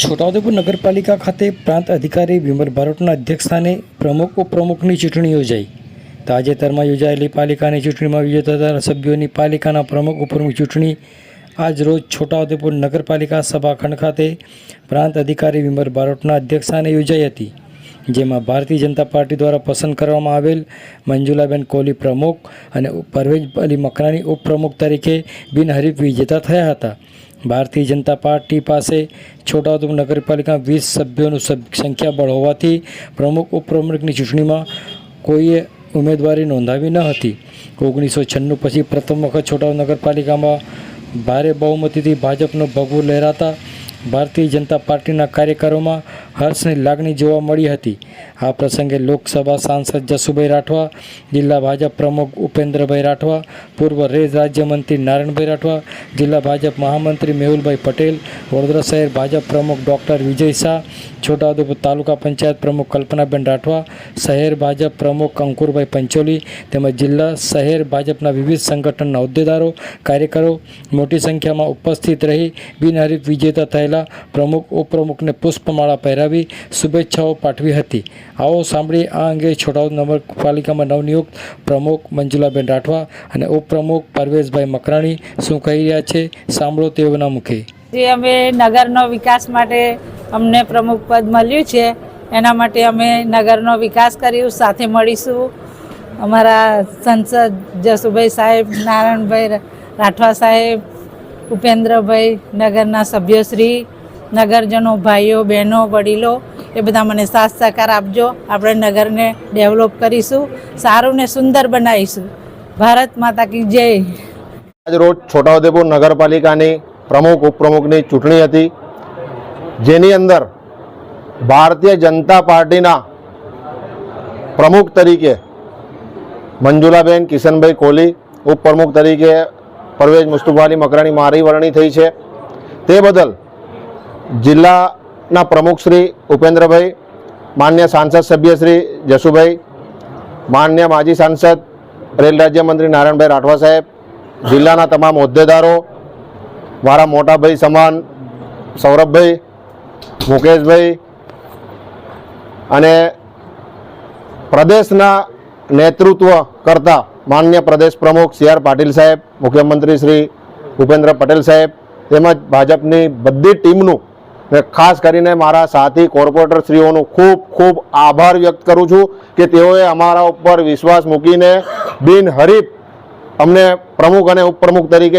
છોટાઉદેપુર નગરપાલિકા ખાતે પ્રાંત અધિકારી વિમર બારોટના અધ્યક્ષસ્થાને પ્રમુખ ઉપપ્રમુખની ચૂંટણી યોજાઈ. તાજેતરમાં યોજાયેલી પાલિકાની ચૂંટણીમાં થનાર સભ્યોની પાલિકાના પ્રમુખ ઉપપ્રમુખ ચૂંટણી આજ રોજ છોટાઉદેપુર નગરપાલિકા સભાખંડ ખાતે પ્રાંત અધિકારી વિમર બારોટના અધ્યક્ષસ્થાને યોજાઈ હતી. જેમાં ભારતીય જનતા પાર્ટી દ્વારા પસંદ કરવામાં આવેલ મંજુલાબેન કોહલી પ્રમુખ અને પરવેજ અલી મકરાણી ઉપપ્રમુખ તરીકે બિનહરીફ વિજેતા થયા હતા. ભારતીય જનતા પાર્ટી પાસે છોટાઉદેપુર નગરપાલિકા વીસ સભ્યોનું સંખ્યાબળ હોવાથી પ્રમુખ ઉપપ્રમુખની ચૂંટણીમાં કોઈએ ઉમેદવારી નોંધાવી ન હતી. ઓગણીસો છન્નું પછી પ્રથમ વખત છોટાઉદ નગરપાલિકામાં ભારે બહુમતીથી ભાજપનો ભગવો લહેરાતા ભારતીય જનતા પાર્ટીના કાર્યકરોમાં હર્ષની લાગણી જોવા મળી હતી. આ પ્રસંગે લોકસભા સાંસદ જસુભાઈ રાઠવા, જિલ્લા ભાજપ પ્રમુખ ઉપેન્દ્રભાઈ રાઠવા, પૂર્વ રેજ રાજ્યમંત્રી નારાયણભાઈ રાઠવા, જિલ્લા ભાજપ મહામંત્રી મેહુલભાઈ પટેલ, વડોદરા શહેર ભાજપ પ્રમુખ ડૉક્ટર વિજય શાહ, છોટાઉદેપુર તાલુકા પંચાયત પ્રમુખ કલ્પનાબેન રાઠવા, શહેર ભાજપ પ્રમુખ અંકુરભાઈ પંચોલી તેમજ જિલ્લા શહેર ભાજપના વિવિધ સંગઠનના હોદ્દેદારો, કાર્યકરો મોટી સંખ્યામાં ઉપસ્થિત રહી બિનહરીફ વિજેતા થયેલા પ્રમુખ ઉપપ્રમુખને પુષ્પમાળા પહેરાવી શુભેચ્છાઓ પાઠવી હતી. આવો સાંભળી આ અંગે છોટાઉદ નગરપાલિકામાં નવનિયુક્ત પ્રમુખ મંજુલાબેન રાઠવા અને ઉપપ્રમુખ પરવેશભાઈ મકરાણી શું કહી રહ્યા છે, સાંભળો તેઓના મુખે. જે અમે નગરનો વિકાસ માટે અમને પ્રમુખ પદ મળ્યું છે, એના માટે અમે નગરનો વિકાસ કર્યું, સાથે મળીશું. અમારા સંસદ જસુભાઈ સાહેબ, નારાયણભાઈ રાઠવા સાહેબ ઉપેન્દ્રભાઈ નગરના સભ્યશ્રી નગરજનો, ભાઈઓ, બહેનો, વડીલો, એ બધા મને સાથ સહકાર આપજો. આપણે નગરને ડેવલપ કરીશું, સારું ને સુંદર બનાવીશું. ભારત માતા કી જય. આજ રોજ છોટાઉદેપુર નગરપાલિકાની પ્રમુખ, ઉપપ્રમુખની ચૂંટણી હતી, જેની અંદર ભારતીય જનતા પાર્ટીના પ્રમુખ તરીકે મંજુલાબેન કિશનભાઈ કોહલી, ઉપપ્રમુખ તરીકે પરવેજ મુસ્તુફા મકરાણી મારી વરણી થઈ છે. તે બદલ જિલ્લાના પ્રમુખ શ્રી ઉપેન્દ્રભાઈ, માન્ય સાંસદ સભ્ય શ્રી જસુભાઈ, માન્ય માજી સાંસદ, રેલ રાજ્યમંત્રી નારાયણભાઈ રાઠવા સાહેબ, જિલ્લાના તમામ હોદ્દેદારો, મારા મોટાભાઈ સમાન સૌરભભાઈ, મુકેશભાઈ અને પ્રદેશના નેતૃત્વ કરતા માન્ય પ્રદેશ પ્રમુખ સી આર પાટીલ સાહેબ, મુખ્યમંત્રી શ્રી ભૂપેન્દ્ર પટેલ સાહેબ તેમજ ભાજપની બધી ટીમનું ને ખાસ કરીને મારા સાથી કોર્પોરેટરશ્રીઓનું ખૂબ ખૂબ આભાર વ્યક્ત કરું છું કે તેઓએ અમારા ઉપર વિશ્વાસ મૂકીને બિનહરીફ અમને પ્રમુખ અને ઉપપ્રમુખ તરીકે